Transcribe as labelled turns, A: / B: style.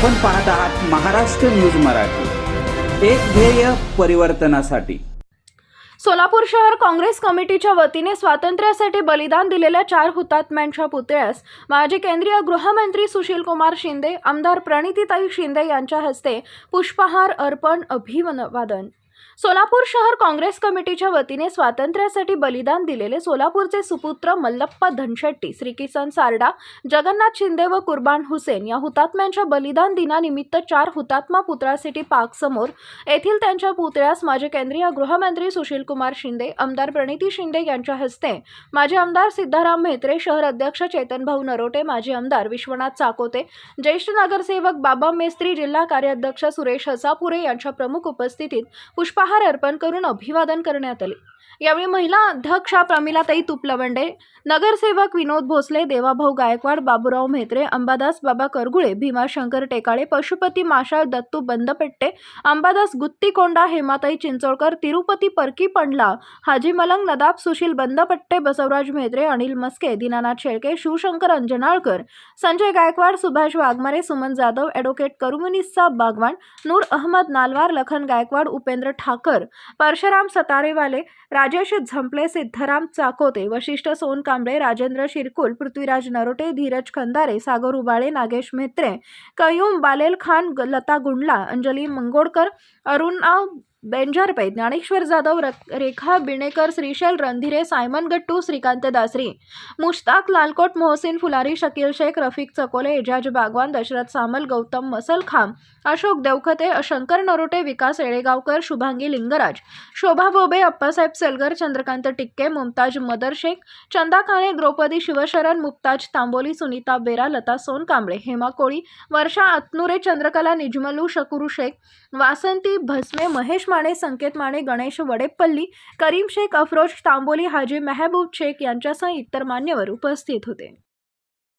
A: आपण पाहत आहात महाराष्ट्र न्यूज मराठी. एक ध्येय परिवर्तनासाठी.
B: सोलापूर शहर काँग्रेस कमिटीच्या वतीने स्वातंत्र्यासाठी बलिदान दिलेल्या चार हुतात्म्यांच्या पुतळ्यास माजी केंद्रीय गृहमंत्री सुशील कुमार शिंदे आमदार प्रणितीताई शिंदे यांच्या हस्ते पुष्पहार अर्पण अभिवादन. सोलापूर शहर काँग्रेस कमिटीच्या वतीने स्वातंत्र्यासाठी बलिदान दिलेले सोलापूरचे सुपुत्र मल्लप्पा धनशेट्टी श्रीकिसन सारडा जगन्नाथ शिंदे व कुर्बान हुसेन या हुतात्म्यांच्या बलिदान दिनानिमित्त चार हुतात्मा पुतळा सिटी पार्क समोर येथील त्यांच्या पुतळ्यास माजी केंद्रीय गृहमंत्री सुशीलकुमार शिंदे आमदार प्रणिती शिंदे यांच्या हस्ते माजी आमदार सिद्धाराम म्हेत्रे शहर अध्यक्ष चेतनभाऊ नरोटे माजी आमदार विश्वनाथ चाकोते ज्येष्ठ नगरसेवक बाबा मेस्त्री जिल्हा कार्याध्यक्ष सुरेश हसापुरे यांच्या प्रमुख उपस्थितीत पुष्पहार अर्पण करून अभिवादन करण्यात आले. यावेळी महिला अध्यक्षा प्रमिलाताई तुपलवंडे नगरसेवक विनोद भोसले देवाभाऊ गायकवाड बाबूराव म्हेत्रे अंबादास बाबा करगुळे भीमाशंकर टेकाळे पशुपती माशाळ दत्तू बंदपेट्टे अंबादास गुत्तीकोंडा हेमाताई चिंचोळकर तिरुपती परकी पंडला हाजी मलंग नदाब सुशील बंदपट्टे बसवराज म्हेत्रे अनिल मस्के दीनानाथ शेळके शिवशंकर अंजनाळकर संजय गायकवाड सुभाष वाघमारे सुमन जाधव ॲडव्होकेट करुमनिस्सा बागवान नूर अहमद नालवार लखन गायकवाड उपेंद्र ठाकर परशुराम सतारेवाले राजेश झंपले सिद्धराम चाकोते वशिष्ठ सोनकांबळे राजेंद्र शिरकुल पृथ्वीराज नरोटे धीरज खंदारे सागर उबाळे नागेश म्हेत्रे कयूम बालेल खान लता गुंडला अंजली मंगोडकर अरुणा बेंजारपे ज्ञानेश्वर जाधव र रेखा बिणेकर श्रीशैल रणधीरे सायमन गट्टू श्रीकांत दासरी मुश्ताक लालकोट मोहसिन फुलारी शकील शेख रफिक चकोले एजाज बागवान दशरथ सामल गौतम मसलखाम अशोक देवखते शंकर नरोटे विकास येळेगावकर शुभांगी लिंगराज शोभा बोबे अप्पासाहेब सेलगर चंद्रकांत टिक्के मुमताज मदर शेख चंदा काणे द्रौपदी शिवशरण मुक्ताज तांबोली सुनीता बेरा लता सोनकांबळे हेमा कोळी वर्षा आतनुरे चंद्रकला निजमलू शकुरू शेख वासंती भस्मे महेश माने संकेत माने गणेश वडेपल्ली करीम शेख अफरोज तांबोली हाजी मेहबूब शेख यांच्यासह इतर मान्यवर उपस्थित होते.